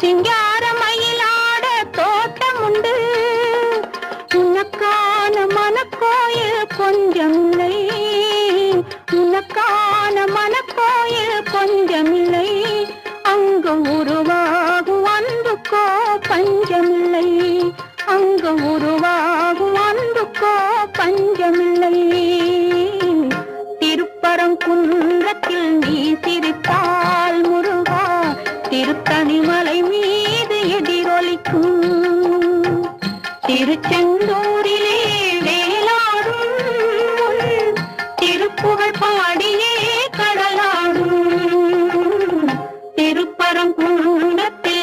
சிங்கார மயிலாட தோட்டம் உண்டு. உனக்கான மனக்கோயில் கொஞ்சமில்லை. உனக்கான மனக்கோயில் கொஞ்சமில்லை. அங்கு உருவாகும் அன்புக்கோ பஞ்சமில்லை. அங்கு உருவாகும் அன்புக்கோ பஞ்சமில்லை. திருப்பரங்குன்றத்தில் நீ திருத்தணிமலை மீது எதிரொலிக்கும். திருச்செந்தூரிலே வேளாடும் திருப்புகழ் பாட